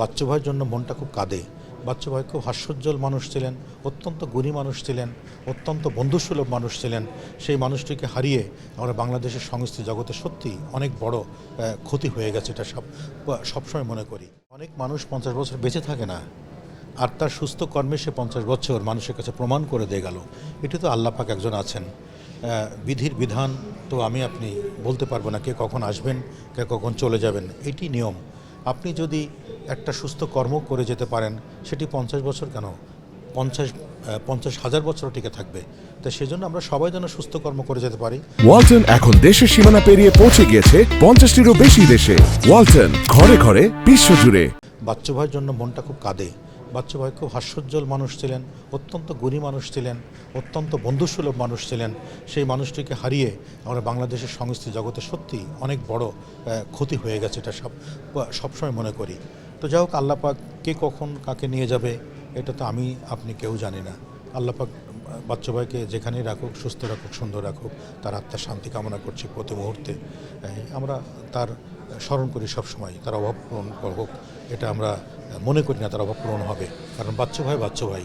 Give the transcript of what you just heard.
বাচ্চু ভাইয়ের জন্য মনটা খুব কাঁদে। বাচ্চু ভাই খুব হাস্যোজ্জ্বল মানুষ ছিলেন, অত্যন্ত গুণী মানুষ ছিলেন, অত্যন্ত বন্ধুসুলভ মানুষ ছিলেন। সেই মানুষটিকে হারিয়ে আমরা বাংলাদেশের সংস্কৃতি জগতে সত্যি অনেক বড় ক্ষতি হয়ে গেছে এটা সব, সবসময় মনে করি। অনেক মানুষ পঞ্চাশ বছর বেঁচে থাকে না, আর তার সুস্থ কর্মে সে পঞ্চাশ বছর মানুষের কাছে প্রমাণ করে দিয়ে গেল। এটি তো আল্লাহ পাক একজন আছেন। বিধির বিধান তো আমি আপনি বলতে পারব না কে কখন আসবেন, কে কখন চলে যাবেন, এটি নিয়ম। আপনি যদি একটা সুস্থ কর্ম করে যেতে পারেন সেটি পঞ্চাশ বছর কেন? পঞ্চাশ পঞ্চাশ হাজার বছর টিকে থাকবে। তো সেজন্য আমরা সবাই যেন সুস্থ কর্ম করে যেতে পারি। ওয়ালটন এখন দেশের সীমানা পেরিয়ে পৌঁছে গিয়েছে পঞ্চাশটিরও বেশি দেশে। ওয়ালটন ঘরে ঘরে বিশ্বজুড়ে বাচ্চু ভাইয়ের জন্য মনটা খুব কাঁদে। বাচ্চু ভাই খুব হাস্যোজ্জ্বল মানুষ ছিলেন অত্যন্ত গুণী মানুষ ছিলেন অত্যন্ত বন্ধুসুলভ মানুষ ছিলেন। সেই মানুষটিকে হারিয়ে আমরা বাংলাদেশের সংস্কৃতি জগতে সত্যি অনেক বড় ক্ষতি হয়ে গেছে এটা সব সবসময় মনে করি। তো যাই হোক আল্লাপাক কে কখন কাকে নিয়ে যাবে, এটা তো আমি, আপনি কেউ জানি না। আল্লাপাক বাচ্চা ভাইকে যেখানেই রাখুক, সুস্থ রাখুক, সুন্দর রাখুক, তার আত্মার শান্তি কামনা করছি প্রতি মুহূর্তে। আমরা তার স্মরণ করি সবসময়, তার অভাব পূরণ হোক, এটা আমরা মনে করি না তার অভাব পূরণ হবে, কারণ বাচ্চা ভাই বাচ্চা ভাই।